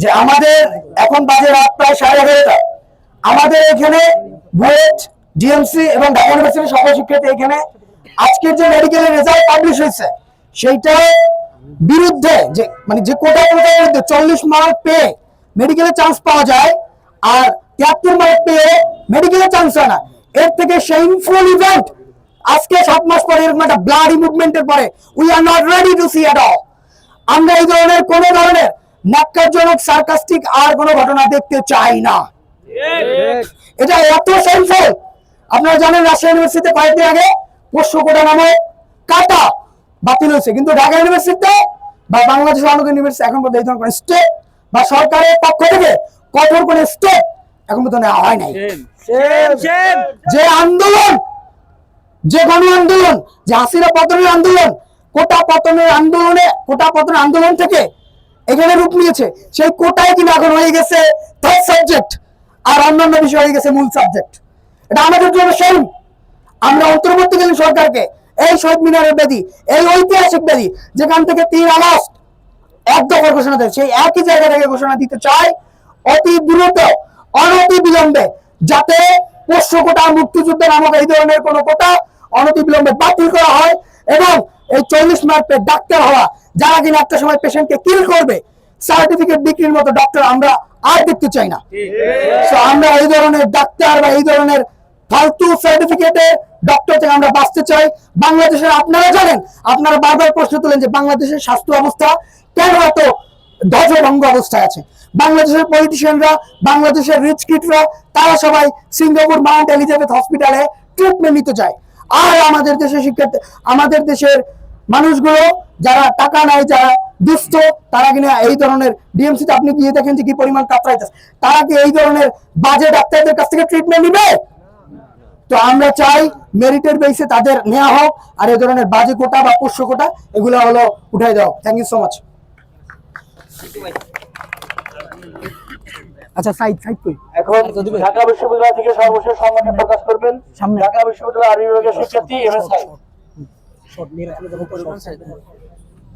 যে আমাদের এখন বাজে রাত প্রায় সাড়ে এগারোটা। আমাদের এখানে বুয়েট, ডিএমসি এবং ঢাকা ইউনিভার্সিটির সকল শিক্ষার্থী এখানে। আজকের যে মেডিকেলের রেজাল্ট পাবলিশ হয়েছে সেইটা বিরুদ্ধে যে মানে যে কোটা কোটার বিরুদ্ধে চল্লিশ মার্ক পেয়ে মেডিকেলে চান্স পাওয়া যায়, আর তিয়াত্তর মার্ক পেয়ে মেডিকেলে চান্স হয় না। এর থেকে শেমফুল ইভেন্ট আজকে সাত মাস পরে এরকম একটা ব্লাডি মুভমেন্টের পরে we are not ready to see at all আমরা এই ধরনের কোন ধরনের ন্যাক্কারজনক সার্কাস্টিক আর কোনো ঘটনা দেখতে চাই না। এটা এত সেন্সল আপনারা জানেন রাজশাহী ইউনিভার্সিটিতে কয়েকদিন আগে পোষ্য কোটা নামে কাটা বাতিল হয়েছে। কিন্তু ঢাকা ইউনিভার্সিটিতে বা বাংলাদেশ অনেক ইউনিভার্সিটি এখন পর্যন্ত এই ধরনের কোনো স্টেপ বা সরকারের পক্ষ থেকে কঠোর কোনো স্টেপ এখন পর্যন্ত নেওয়া হয় নাই। যে আন্দোলন যে গণ আন্দোলন যে হাসিরা পতনের আন্দোলন কোটা পতনের আন্দোলনে কোটা পতনের আন্দোলন থেকে এখানে রূপ নিয়েছে। সেই কোটায় কিন্তু এখন হয়ে গেছে থার্ড সাবজেক্ট আর অন্যান্য বিষয় হয়ে গেছে মূল সাবজেক্ট এটা আমাদের জন্য সেই আমরা অন্তর্বর্তীকালীন সরকারকে এই শহীদ মিনারের বেদি এই ঐতিহাসিক বেদি যেখান থেকে তিন আগস্ট এক দফার ঘোষণা দেয়, সেই একই জায়গা থেকে ঘোষণা দিতে চাই, অতি দ্রুত, অনতি বিলম্বে, যাতে পোষ্য কোটা মুক্তিযুদ্ধ নামক এই ধরনের কোন কোটা অনতি বিলম্বে বাতিল করা হয় এবং এই চল্লিশ মার্কের ডাক্তার হওয়া যারা কিনা একটা সময় পেশেন্টকে কিল করবে সার্টিফিকেট বিক্রির মতো ডক্টর আমরা আর দেখতে চাই না। আমরা এই ধরনের ডাক্তার বা এই ধরনের ফালতু সার্টিফিকেটে ডক্টর থেকে আমরা বাঁচতে চাই। বাংলাদেশের আপনারা জানেন আপনারা বারবার প্রশ্ন তোলেন যে বাংলাদেশের স্বাস্থ্য অবস্থা কেন এত ধ্বজভঙ্গ অবস্থায় আছে? বাংলাদেশের পলিটিশিয়ানরা বাংলাদেশের রিচ কিটরা তারা সবাই সিঙ্গাপুর মাউন্ট এলিজাবেথ হসপিটালে ট্রিটমেন্ট নিতে যায় আর আমাদের দেশের শিক্ষার্থী আমাদের দেশের মানুষগুলো যারা টাকা নাই যারা দুস্থ তারা কিনা এই ধরনের ডিএমসিতে আপনি গিয়ে দেখেন যে কি পরিমাণ কাতরাইতেছে তারা কি এই ধরনের বাজে ডাক্তারদের কাছ থেকে ট্রিটমেন্ট নিবে তো আমরা চাই মেরিটের বেসে তাদের নেওয়া হোক আর এই ধরনের বাজে কোটা বা পোষ্য কোটা এগুলো হলো উঠাই দাও থ্যাংক ইউ সো মাচ আচ্ছা সাইড সাইড কই এখন ঢাকা বিশ্ববিদ্যালয় থেকে সর্বশেষ সংবাদে প্রকাশ করবেন সামনে। ঢাকা বিশ্ববিদ্যালয় আরবি বিভাগের শিক্ষার্থী এম এস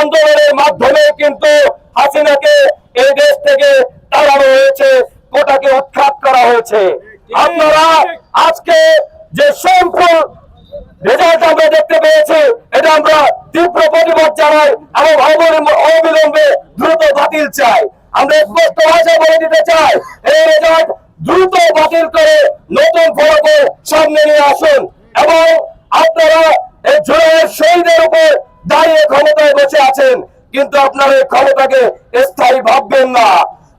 আন্দোলনের মাধ্যমে কিন্তু হাসিনাকে এই দেশ থেকে তাড়ানো হয়েছে, কোটাকে উৎখাত করা হয়েছে। আপনারা আজকে যে সম্পূর্ণ রেজাল্ট আমরা দেখতে পেয়েছি, এটা আমরা তীব্র প্রতিবাদ জানাই এবং অবিলম্বে দ্রুত বাতিল চাই। আমরা স্পষ্ট ভাষায় বলে দিতে চাই, এই রেজাল্ট দ্রুত বাতিল করে নতুন ফলাফল সামনে নিয়ে আসুন। এবং আপনারা ক্ষমতায় বসে আছেন, কিন্তু আপনার এই ক্ষমতাকে স্থায়ী ভাববেন না।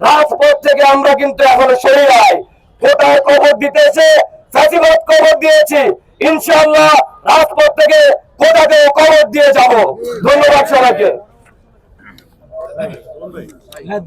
রাজপথ থেকে আমরা কিন্তু এখন সরে যাই কোথায় কবর দিতেছে ফাঁসিবাদ কবর দিয়েছি। ইনশাল্লাহ রাজপথ থেকে কোটাকে কবর দিয়ে যাব। ধন্যবাদ সবাইকে।